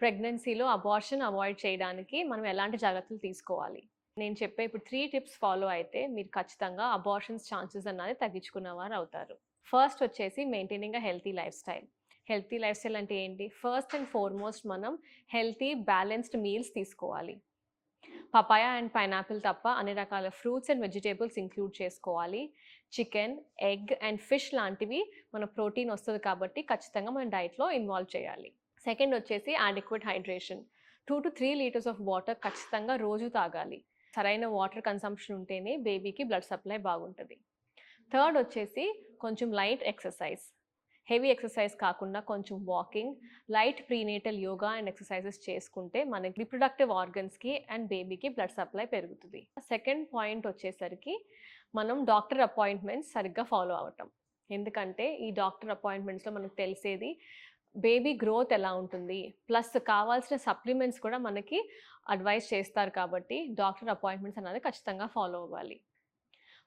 ప్రెగ్నెన్సీలో abortion avoid చేయడానికి మనం ఎలాంటి జాగ్రత్తలు తీసుకోవాలి? నేను చెప్పే ఇప్పుడు త్రీ టిప్స్ ఫాలో అయితే మీరు ఖచ్చితంగా అబార్షన్స్ ఛాన్సెస్ అన్నది తగ్గించుకున్నవారు అవుతారు. ఫస్ట్ వచ్చేసి maintaining a healthy lifestyle healthy lifestyle అంటే ఏంటి? ఫస్ట్ అండ్ ఫార్మోస్ట్ మనం హెల్తీ బ్యాలెన్స్డ్ మీల్స్ తీసుకోవాలి. పపాయ అండ్ పైనాపిల్ తప్ప అన్ని రకాల ఫ్రూట్స్ అండ్ వెజిటేబుల్స్ ఇంక్లూడ్ చేసుకోవాలి. చికెన్ ఎగ్ అండ్ ఫిష్ లాంటివి మన ప్రోటీన్ వస్తుంది కాబట్టి ఖచ్చితంగా మన డైట్లో ఇన్వాల్వ్ చేయాలి. సెకండ్ వచ్చేసి adequate hydration two to three litres of water ఖచ్చితంగా రోజు తాగాలి. సరైన వాటర్ కన్సంప్షన్ ఉంటేనే బేబీకి బ్లడ్ సప్లై బాగుంటుంది. థర్డ్ వచ్చేసి కొంచెం లైట్ ఎక్సర్సైజ్ హెవీ ఎక్సర్సైజ్ కాకుండా కొంచెం walking light prenatal yoga and exercises చేసుకుంటే మనకి రిప్రొడక్టివ్ ఆర్గన్స్కి అండ్ బేబీకి బ్లడ్ సప్లై పెరుగుతుంది. సెకండ్ పాయింట్ వచ్చేసరికి మనం డాక్టర్ అపాయింట్మెంట్స్ సరిగ్గా ఫాలో అవటం. ఎందుకంటే ఈ డాక్టర్ అపాయింట్మెంట్స్లో మనకు తెలిసేది బేబీ గ్రోత్ ఎలా ఉంటుంది? ప్లస్ కావాల్సిన సప్లిమెంట్స్ కూడా మనకి అడ్వైస్ చేస్తారు కాబట్టి డాక్టర్ అపాయింట్మెంట్స్ అనేది ఖచ్చితంగా ఫాలో అవ్వాలి.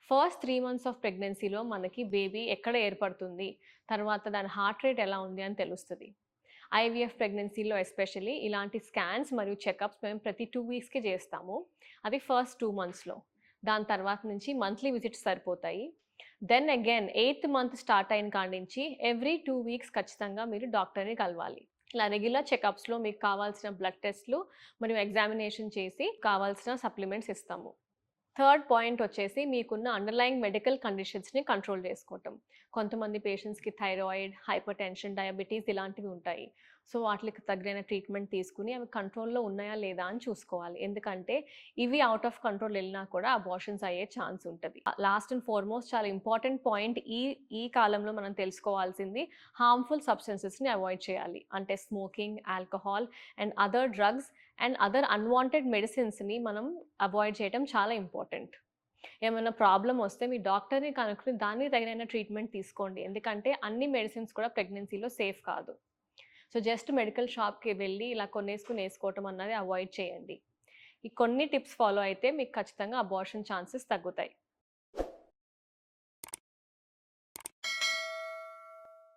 ఫస్ట్ త్రీ మంత్స్ ఆఫ్ ప్రెగ్నెన్సీలో మనకి బేబీ ఎక్కడ ఏర్పడుతుంది? తర్వాత దాని హార్ట్ రేట్ ఎలా ఉంది అని తెలుస్తుంది. ఐవీఎఫ్ ప్రెగ్నెన్సీలో ఎస్పెషల్లీ ఇలాంటి స్కాన్స్ మరియు చెకప్స్ మేము ప్రతి టూ వీక్స్కి చేస్తాము. అది ఫస్ట్ టూ మంత్స్లో. దాని తర్వాత నుంచి మంత్లీ విజిట్స్ సరిపోతాయి. Then again eighth month start అయిన కాడి నుంచి ఎవ్రీ టూ వీక్స్ ఖచ్చితంగా మీరు డాక్టర్ని కలవాలి. ఇలా రెగ్యులర్ చెకప్స్లో మీకు కావాల్సిన బ్లడ్ టెస్ట్లు మరియు ఎగ్జామినేషన్ చేసి కావాల్సిన సప్లిమెంట్స్ ఇస్తాము. థర్డ్ పాయింట్ వచ్చేసి మీకున్న అండర్లయింగ్ మెడికల్ కండిషన్స్ని కంట్రోల్ చేసుకోవటం. కొంతమంది పేషెంట్స్కి థైరాయిడ్ హైపర్ టెన్షన్ డయాబెటీస్ ఇలాంటివి ఉంటాయి. సో వాటికి తగిన ట్రీట్మెంట్ తీసుకుని అవి కంట్రోల్లో ఉన్నాయా లేదా అని చూసుకోవాలి. ఎందుకంటే ఇవి అవుట్ ఆఫ్ కంట్రోల్ వెళ్ళినా కూడా అబార్షన్స్ అయ్యే ఛాన్స్ ఉంటుంది. లాస్ట్ అండ్ ఫార్మోస్ట్ చాలా ఇంపార్టెంట్ పాయింట్ ఈ ఈ కాలంలో మనం తెలుసుకోవాల్సింది హార్మ్ఫుల్ సబ్స్టెన్సెస్ని అవాయిడ్ చేయాలి. అంటే smoking alcohol and other drugs and other unwanted మెడిసిన్స్ని మనం అవాయిడ్ చేయడం చాలా ఇంపార్టెంట్ ఏమైనా ప్రాబ్లం వస్తే మీ డాక్టర్ని కనుక్కుని దానికి తగిన ట్రీట్మెంట్ తీసుకోండి. ఎందుకంటే అన్ని మెడిసిన్స్ కూడా ప్రెగ్నెన్సీలో సేఫ్ కాదు. సో జస్ట్ మెడికల్ షాప్కి వెళ్ళి ఇలా కొనేసుకుని వేసుకోవటం అన్నది అవాయిడ్ చేయండి. ఈ కొన్ని టిప్స్ ఫాలో అయితే మీకు ఖచ్చితంగా అబార్షన్ ఛాన్సెస్ తగ్గుతాయి.